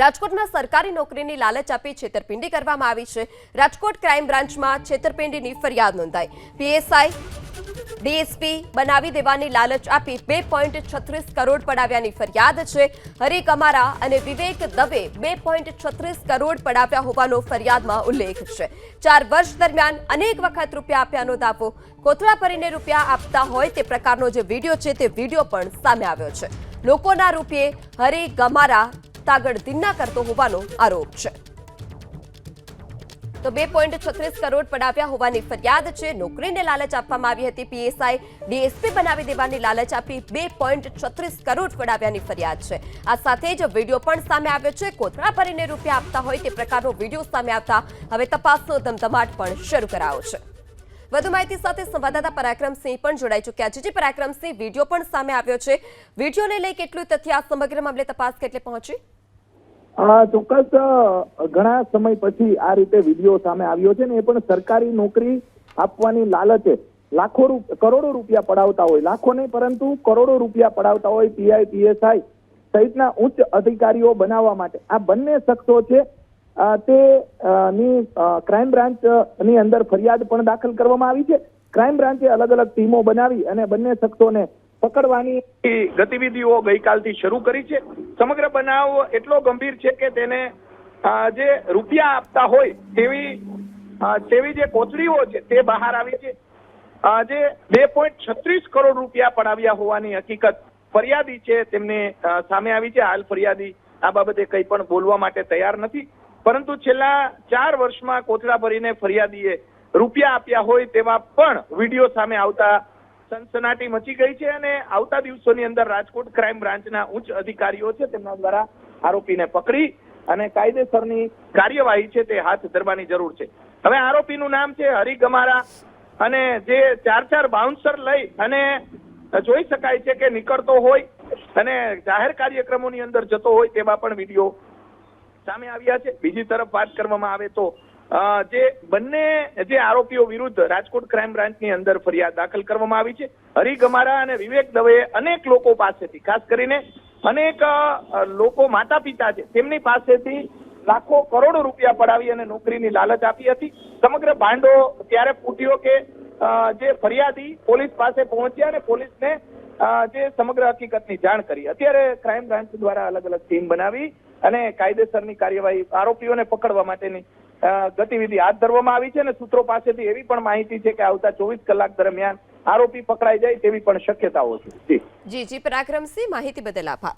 રાજકોટમાં સરકારી નોકરીની લાલચ આપી છેતરપિંડી કરવામાં આવી છે. રાજકોટ ક્રાઇમ બ્રાન્ચમાં છેતરપિંડીની ફરિયાદ નોંધાઈ. પીએસઆઈ, ડીએસપી બનાવી દેવાની લાલચ આપી બે પોઈન્ટ છત્રીસ કરોડ પડાવ્યાની ફરિયાદ છે. હરી કમારા અને વિવેક દવે બે પોઈન્ટ છત્રીસ કરોડ પડાવ્યા હોવાનો ફરિયાદમાં ઉલ્લેખ છે. ચાર વર્ષ દરમિયાન અનેક વખત રૂપિયા આપ્યાનો દાવો. કોથળા ભરીને રૂપિયા આપતા હોય તે પ્રકારનો જે વીડિયો છે તે વીડિયો પણ સામે આવ્યો છે. લોકોના રૂપિયે હરી ગમારા તાગડ દિન્ના કરતો હોવાનો આરોપ છે. તો બે પોઈન્ટ છત્રીસ કરોડ પડાવ્યા હોવાની ફરિયાદ છે. નોકરીને લાલચ આપવામાં આવી હતી પીએસઆઈ. ડીએસપી બનાવી દેવાની લાલચ આપી બે પોઈન્ટ છત્રીસ કરોડ પડાવ્યાની ફરિયાદ છે. આ સાથે જ વીડિયો પણ સામે આવ્યો છે. કોથળા ભરીને રૂપિયા આપતા હોય તે પ્રકારનો વીડિયો સામે આવતા હવે તપાસનો ધમધમાટ પણ શરૂ કરાયો છે. વધુ માહિતી સાથે સંવાદદાતા પરાક્રમસિંહ પણ જોડાઈ ચૂક્યા છે. જે પરાક્રમસિંહ, વીડિયો પણ સામે આવ્યો છે. વિડીયોને લઈ કેટલું તથ્ય આ સમગ્ર મામલે તપાસ કેટલે પહોંચી? ચોક્કસ ઘણા સમય પછી આ રીતે વીડિયો સામે આવ્યો છે ને એ પણ સરકારી નોકરી આપવાની લાલચે લાખો કરોડો રૂપિયા પડાવતા હોય. લાખો નહીં, પરંતુ કરોડો રૂપિયા પડાવતા હોય પીઆઈ, પીએસઆઈ સહિતના ઉચ્ચ અધિકારીઓ બનાવવા માટે. આ બંને શખ્સો છે તે ની ક્રાઇમ બ્રાન્ચની અંદર ફરિયાદ પણ દાખલ કરવામાં આવી છે. ક્રાઇમ બ્રાન્ચે અલગ અલગ ટીમો બનાવી અને બંને શખ્સોને પકડવાની ગતિવિધિઓ ગઈકાલથી શરૂ કરી છે. સમગ્ર બનાવ એટલો ગંભીર છે કે તેને જે રૂપિયા આપતા હોય તેવી તેવી જે કોથળીઓ છે તે બહાર આવી છે. જે બે પોઈન્ટ છત્રીસ કરોડ રૂપિયા પડાવ્યા હોવાની હકીકત ફરિયાદી છે તેમને સામે આવી છે. હાલ ફરિયાદી આ બાબતે કંઈ પણ બોલવા માટે તૈયાર નથી. પરંતુ છેલ્લા ચાર વર્ષમાં કોથળા ભરીને ફરિયાદીએ રૂપિયા આપ્યા હોય તેવા પણ વીડિયો સામે આવતા સનસનાટી મચી ગઈ છે અને આવતા દિવસોની અંદર રાજકોટ ક્રાઇમ બ્રાન્ચના ઉચ્ચ અધિકારીઓ છે તેમના દ્વારા આરોપીને પકડી અને કાયદેસરની કાર્યવાહી છે તે હાથ ધરવાની જરૂર છે. હવે આરોપીનું નામ છે હરિગમારા અને જે ચાર ચાર બાઉન્સર લઈ અને જોઈ શકાય છે કે નીકળતો હોય અને જાહેર કાર્યક્રમોની અંદર જતો હોય તેવા પણ વીડિયો સામે આવ્યા છે. બીજી તરફ વાત કરવામાં આવે તો જે બંને, જે આરોપીઓ વિરુદ્ધ રાજકોટ ક્રાઇમ બ્રાન્ચની અંદર ફરિયાદ દાખલ કરવામાં આવી છે. હરી અને વિવેક દવેએ અનેક લોકો પાસેથી, ખાસ કરીને અનેક લોકો માતા પિતા છે, તેમની પાસેથી લાખો કરોડો રૂપિયા પડાવી અને નોકરીની લાલચ આપી હતી. સમગ્ર ભાંડો ત્યારે ફૂટ્યો કે જે ફરિયાદી પોલીસ પાસે પહોંચ્યા અને પોલીસને જે સમગ્ર હકીકતની જાણ કરી. અત્યારે ક્રાઇમ બ્રાન્ચ દ્વારા અલગ અલગ ટીમ બનાવી અને કાયદેસરની કાર્યવાહી આરોપીઓને પકડવા માટેની ગતિવિધિ હાથ ધરવામાં આવી છે અને સૂત્રો પાસેથી એવી પણ માહિતી છે કે આવતા ચોવીસ કલાક દરમિયાન આરોપી પકડાઈ જાય તેવી પણ શક્યતાઓ છે. જી જી, પરાક્રમસિંહ, માહિતી બદલ આભાર.